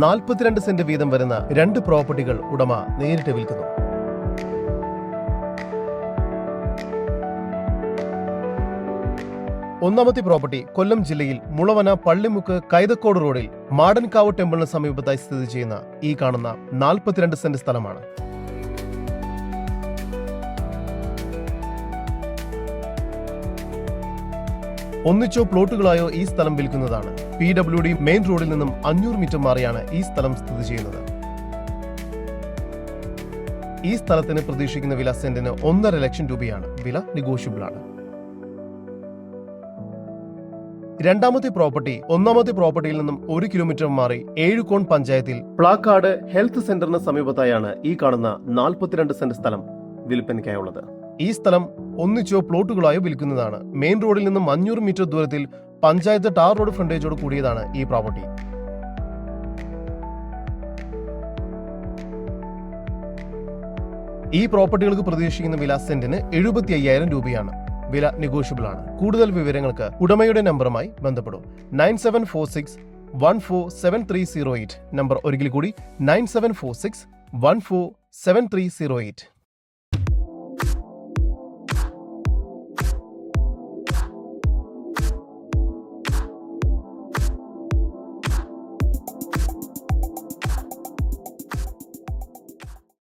നാൽപ്പത്തിരണ്ട് സെന്റ് വീതം വരുന്ന രണ്ട് പ്രോപ്പർട്ടികൾ ഉടമ നേരിട്ട് വിൽക്കുന്നു. ഒന്നാമത്തെ പ്രോപ്പർട്ടി കൊല്ലം ജില്ലയിൽ മുളവന പള്ളിമുക്ക് കൈതക്കോട് റോഡിൽ മാടൻകാവ് ടെമ്പിളിന് സമീപത്തായി സ്ഥിതി ചെയ്യുന്ന ഈ കാണുന്ന നാൽപ്പത്തിരണ്ട് സെന്റ് സ്ഥലമാണ്. ഒന്നിച്ചോ പ്ലോട്ടുകളായോ ഈ സ്ഥലം വിൽക്കുന്നതാണ്. പി ഡബ്ല്യു ഡി മെയിൻ റോഡിൽ നിന്നും അഞ്ഞൂറ് മീറ്റർ മാറിയാണ് ഈ സ്ഥലം സ്ഥിതി ചെയ്യുന്നത്. ഈ സ്ഥലത്തിന് പ്രതീക്ഷിക്കുന്ന വില സെന്റിന് ഒന്നര ലക്ഷം രൂപയാണ്. വില നെഗോഷ്യബിൾ ആണ്. രണ്ടാമത്തെ പ്രോപ്പർട്ടി ഒന്നാമത്തെ പ്രോപ്പർട്ടിയിൽ നിന്നും ഒരു കിലോമീറ്റർ മാറി ഏഴുകോൺ പഞ്ചായത്തിൽ പ്ലാക്കാട് ഹെൽത്ത് സെന്ററിന് സമീപത്തായാണ് ഈ കാണുന്ന നാൽപ്പത്തിരണ്ട് സെന്റ് സ്ഥലം വിൽപ്പനയ്ക്കായുള്ളത്. ഈ സ്ഥലം ഒന്നിച്ചോ പ്ലോട്ടുകളായോ വിൽക്കുന്നതാണ്. മെയിൻ റോഡിൽ നിന്നും അഞ്ഞൂറ് മീറ്റർ ദൂരത്തിൽ പഞ്ചായത്ത് ടാർ റോഡ് ഫ്രണ്ടേജോട് കൂടിയതാണ് ഈ പ്രോപ്പർട്ടി. ഈ പ്രോപ്പർട്ടികൾക്ക് പ്രതീക്ഷിക്കുന്ന വില സെന്റിന് എഴുപത്തി അയ്യായിരം രൂപയാണ്. വില നെഗോഷ്യബിൾ ആണ് കൂടുതൽ വിവരങ്ങൾക്ക് ഉടമയുടെ നമ്പറുമായി ബന്ധപ്പെടും. Nine seven four six one four seven three zero eight. Number ഒരിക്കൽ കൂടി nine seven four six one four seven three zero eight.